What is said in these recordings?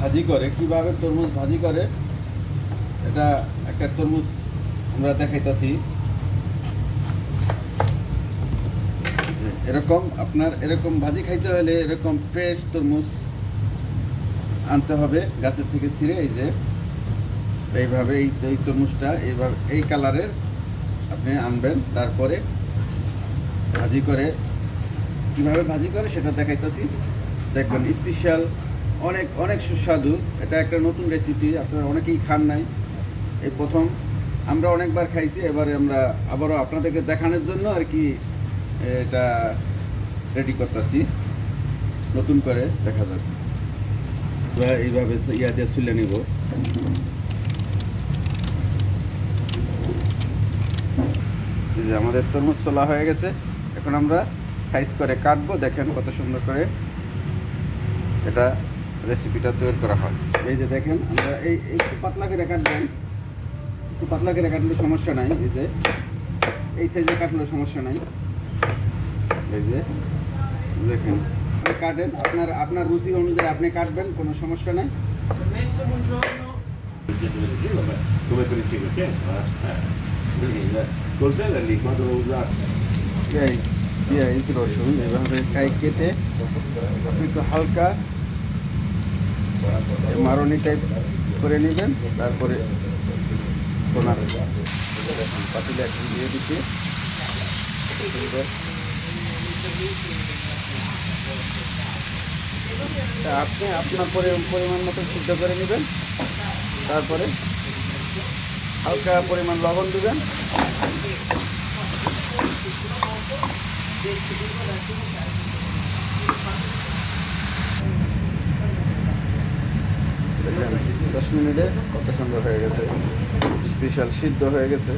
ভাজি করে, কীভাবে তরমুজ ভাজি করে, এটা একটা তরমুজ আমরা দেখাইতাছি। এরকম আপনার এরকম ভাজি খাইতে হলে এরকম ফ্রেশ তরমুজ আনতে হবে, গাছের থেকে ছিঁড়ে, এই যে। এইভাবে এই এই তরমুজটা, এইভাবে এই কালারের আপনি আনবেন, তারপরে ভাজি করে। কীভাবে ভাজি করে সেটা দেখাইতেছি। দেখবেন স্পেশাল অনেক অনেক সুস্বাদু। এটা একটা নতুন রেসিপি আপনারা অনেকেই খান নাই। এই প্রথম, আমরা অনেকবার খাইছি, এবারে আমরা আবারও আপনাদেরকে দেখানোর জন্য আর কি এটা রেডি করতেছি। নতুন করে দেখা যাক। আমরা এইভাবে ইয়া দিয়ে শুলে নিব। যে আমাদের তরমুজ তোলা হয়ে গেছে। এখন আমরা সাইজ করে কাটবো, দেখেন কত সুন্দর করে। এটা রেসিপিটা তৈরি করা হয় এই যে দেখেন আমরা এই একটু পাতলা করে কাটবেন একটু পাতলা করে কাটলে সমস্যা নাই এই যে এই সাইজে কাটলেও সমস্যা নাই এই যে দেখেন কাটেন আপনার আপনার রুচি অনুযায়ী আপনি কাটবেন কোনো সমস্যা নাই come per il 500? Quindi il coltello è lì, quando lo usate? এই রসুন এভাবে কাই কেটে একটু হালকা মারনি টাইপ করে নেবেন, তারপরে পাতিলে দিয়ে দিচ্ছি। আপনি আপনার পরি- পরিমাণ মতো সিদ্ধ করে নেবেন। তারপরে হালকা পরিমাণ লবণ দিবেন। দশ মিনিটে কত সুন্দর হয়ে গেছে। স্পেশাল সিদ্ধ হয়ে গেছে।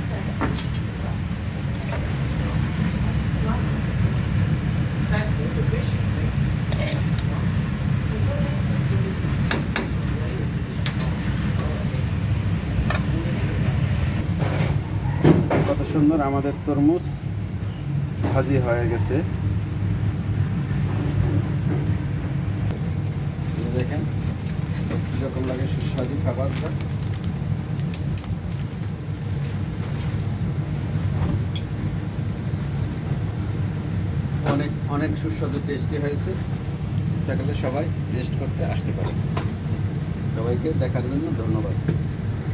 কত সুন্দর আমাদের তরমুজ ভাজি হয়ে গেছে। দেখেন। লাগে? সুস্বাদু খাবারটা। অনেক অনেক সুস্বাদু টেস্টি হয়েছে। ইচ্ছা সবাই টেস্ট করতে আসতে পারে। সবাইকে দেখার জন্য ধন্যবাদ।